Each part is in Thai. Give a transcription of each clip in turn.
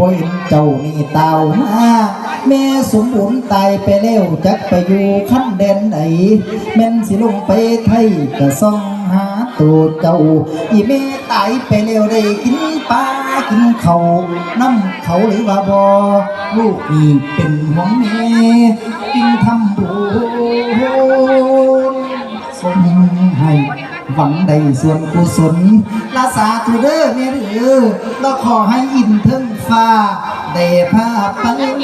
บ่เห็นเจ้านี่เต่ามาแม่สมบูรณ์ตายไปแล้วจักไปอยู่ขั้นแดนไหนแม่นสิลงไปไทยก็ส่องหาตัวเจ้า อีแม่ตายไปแล้วได้กินปลากินเขาน้ำเขาหรือว่าบอลูกนี่เป็นห่วงแม่ วังใดส่วนกุศลลาสาธุเด้อแม่เด้อแล้วขอให้อินเทิงฟ้าได้ภาพปแม่แ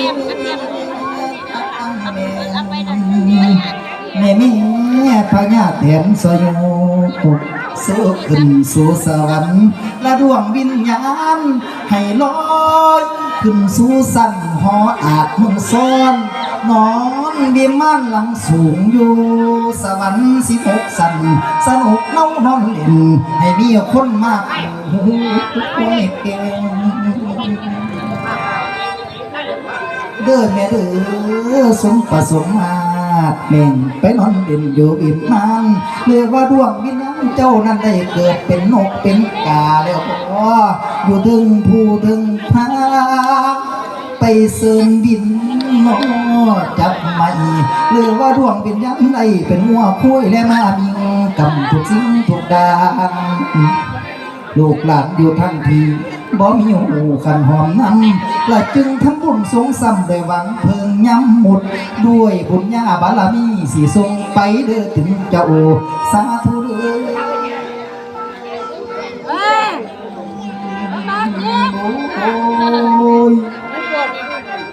ม่แม่พญาแถนสยบสู้ขึ้นสู่สวรรค์และดวงวิญญาณให้ลอย ขึ้นสู่สั่นหออาจมุงซ้อน นอนเบียมานหลังสูงอยู่ สวรรค์สิบหกสัน สนุกเล่านอนเล่น ให้มีคนมากโอ้ยเก่งเด้อแม่เด้อสมประสมมาเม่งไปนอนเด่นอยู่อิ่มนานเรียกว่าดวงวิญญาณเจ้านั้นได้เกิดเป็นนกเป็นกาแล้วพออยู่ถึงผู้ถึงทางไปเสริมดิน นอจับไม่เรียกว่าดวงวิญญาณใดเป็นหัวคุยและมามีกำทุกสิ่งทุกดางลูกหลานอยู่ทั้งทีบ่มีหูขันหอมน้ำและจึงทำบุญสงซ้ำด้วยหวังเพิงย้ำหมด ด้วยบุญญาบารมีสีทรงไปเด้อถึงเจ้าสาธุ